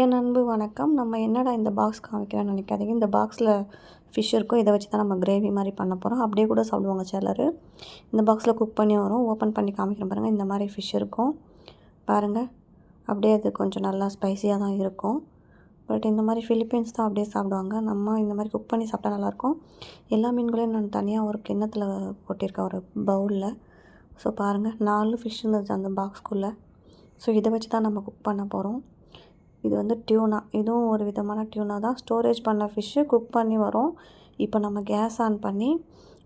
என் அன்பு வணக்கம். நம்ம என்னடா இந்த பாக்ஸ் காமிக்கிறோன்னு நினைக்காதீங்க. இந்த பாக்ஸில் ஃபிஷ் இருக்கும் இதை வச்சு தான் நம்ம கிரேவி மாதிரி பண்ண போகிறோம் அப்படியே கூட சாப்பிடுவாங்க சிலர். இந்த பாக்ஸில் குக் பண்ணி வரும். ஓப்பன் பண்ணி காமிக்கிறேன் பாருங்கள் இந்த மாதிரி ஃபிஷ் இருக்கும். பாருங்கள் அப்படியே அது கொஞ்சம் நல்லா ஸ்பைஸியாக தான் இருக்கும். பட் இந்த மாதிரி ஃபிலிப்பீன்ஸ் தான் அப்படியே சாப்பிடுவாங்க. நம்ம இந்த மாதிரி குக் பண்ணி சாப்பிட்டா நல்லாயிருக்கும். எல்லா மீன்களையும் நான் தனியாக ஒரு கிண்ணத்தில் கொட்டியிருக்கேன் ஒரு பவுலில் ஸோ பாருங்கள் நாலு ஃபிஷ் இருந்தது அந்த பாக்ஸ்க்குள்ளே ஸோ இதை வச்சு தான் நம்ம குக் பண்ண போகிறோம் இது வந்து டியூனா இதுவும் ஒரு விதமான டியூனா தான். ஸ்டோரேஜ் பண்ண ஃபிஷ்ஷு குக் பண்ணி வரும். இப்போ நம்ம கேஸ் ஆன் பண்ணி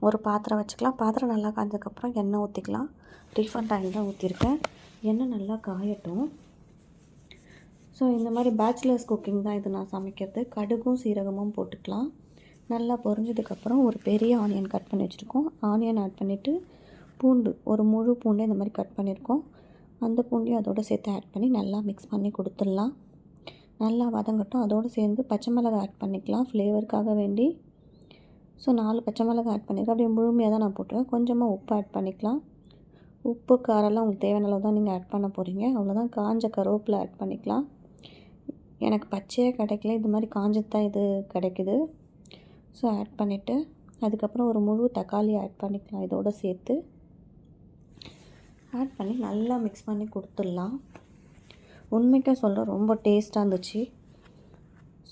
ஒரு பாத்திரம் வச்சுக்கலாம். பாத்திரம் நல்லா காய்ஞ்சதுக்கப்புறம் எண்ணெய் ஊற்றிக்கலாம் ரீஃபண்ட் ஆயில் தான் ஊற்றிருக்கேன் எண்ணெய் நல்லா காயட்டும். ஸோ இந்த மாதிரி பேச்சுலர்ஸ் குக்கிங் தான் இது நான் சமைக்கிறது. கடுகும் சீரகமும் போட்டுக்கலாம். நல்லா பொரிஞ்சதுக்கப்புறம் ஒரு பெரிய ஆனியன் கட் பண்ணி வச்சுருக்கோம். ஆனியன் ஆட் பண்ணிவிட்டு பூண்டு ஒரு முழு பூண்டை இந்த மாதிரி கட் பண்ணியிருக்கோம் அந்த பூண்டையும் அதோடு சேர்த்து ஆட் பண்ணி நல்லா மிக்ஸ் பண்ணி கொடுத்துடலாம். நல்லா வதங்கட்டும். அதோடு சேர்ந்து பச்சை மிளகா ஆட் பண்ணிக்கலாம். ஃப்ளேவருக்காக வேண்டி. ஸோ நாலு பச்சை மிளகா ஆட் பண்ணியிருக்கேன். அப்படியே முழுமையாக தான் நான் போட்டுருவேன் கொஞ்சமாக உப்பு ஆட் பண்ணிக்கலாம். உப்பு காரெல்லாம் உங்களுக்கு தேவையான அளவு தான் நீங்கள் ஆட் பண்ண போகிறீங்க அவ்வளோதான் காஞ்ச கருவேப்பிலை ஆட் பண்ணிக்கலாம். எனக்கு பச்சையாக கிடைக்கல. இது மாதிரி காஞ்சது தான் இது கிடைக்குது. ஸோ ஆட் பண்ணிவிட்டு அதுக்கப்புறம் ஒரு முழு தக்காளி ஆட் பண்ணிக்கலாம். இதோடு சேர்த்து. ஆட் பண்ணி நல்லா மிக்ஸ் பண்ணி கொடுத்துடலாம். உண்மைக்காக சொல்ல ரொம்ப டேஸ்ட்டாக இருந்துச்சு.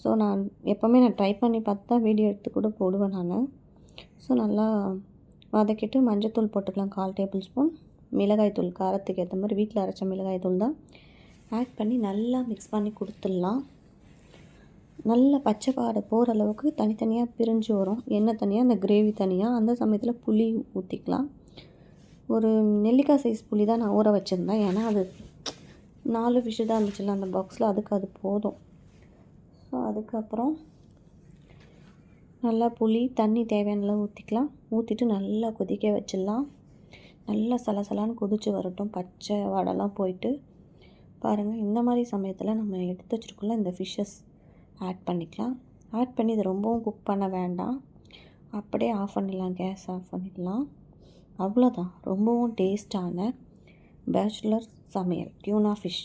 ஸோ நான் எப்போவுமே நான் ட்ரை பண்ணி பார்த்து தான் வீடியோ எடுத்து கூட போடுவேன் நான். ஸோ நல்லா வதக்கிட்டு மஞ்சத்தூள் போட்டுக்கலாம் கால் டேபிள் ஸ்பூன். மிளகாய் தூள் காரத்துக்கு ஏற்ற மாதிரி வீட்டில் அரைச்ச மிளகாய் தூள் தான். ஆட் பண்ணி நல்லா மிக்ஸ் பண்ணி கொடுத்துடலாம். நல்லா பச்சை பாடை போகிற அளவுக்கு தனித்தனியாக பிரிஞ்சு வரும். எண்ணெய் தனியாக அந்த கிரேவி தனியாக அந்த சமயத்தில் புளி ஊற்றிக்கலாம் ஒரு நெல்லிக்காய் சைஸ் புளி தான் நான் ஊற வச்சுருந்தேன். ஏன்னா அது நாலு ஃபிஷ்ஷு தான் இருந்துச்சுல்ல அந்த பாக்ஸில் அதுக்கு அது போதும். ஸோ அதுக்கப்புறம் நல்லா புளி தண்ணி தேவையானலாம் ஊற்றிக்கலாம் ஊற்றிட்டு நல்லா கொதிக்க வச்சிடலாம். நல்லா சலசலான்னு கொதித்து வரட்டும். பச்சை வடைலாம் போயிட்டு பாருங்கள் இந்த மாதிரி சமயத்தில் நம்ம எடுத்து வச்சுருக்கோம்ல இந்த ஃபிஷ்ஷஸ் ஆட் பண்ணிக்கலாம். ஆட் பண்ணி இதை ரொம்பவும் குக் பண்ண வேண்டாம். அப்படியே ஆஃப் பண்ணிடலாம் கேஸ் ஆஃப் பண்ணிடலாம். அவ்வளோதான் ரொம்பவும் டேஸ்டான பேச்சுலர் சமையல் டியூனா ஃபிஷ்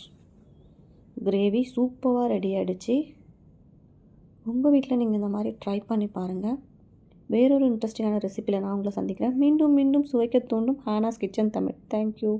கிரேவி சூப்பராக ரெடி ஆகிடுச்சு உங்கள் வீட்டில் நீங்கள் இந்த மாதிரி ட்ரை பண்ணி பாருங்கள் வேறொரு இன்ட்ரெஸ்டிங்கான ரெசிப்பியில் நான் உங்களை சந்திக்கிறேன். மீண்டும் மீண்டும் சுவைக்க தூண்டும் ஹானாஸ் கிச்சன் தமிழ் தேங்க்யூ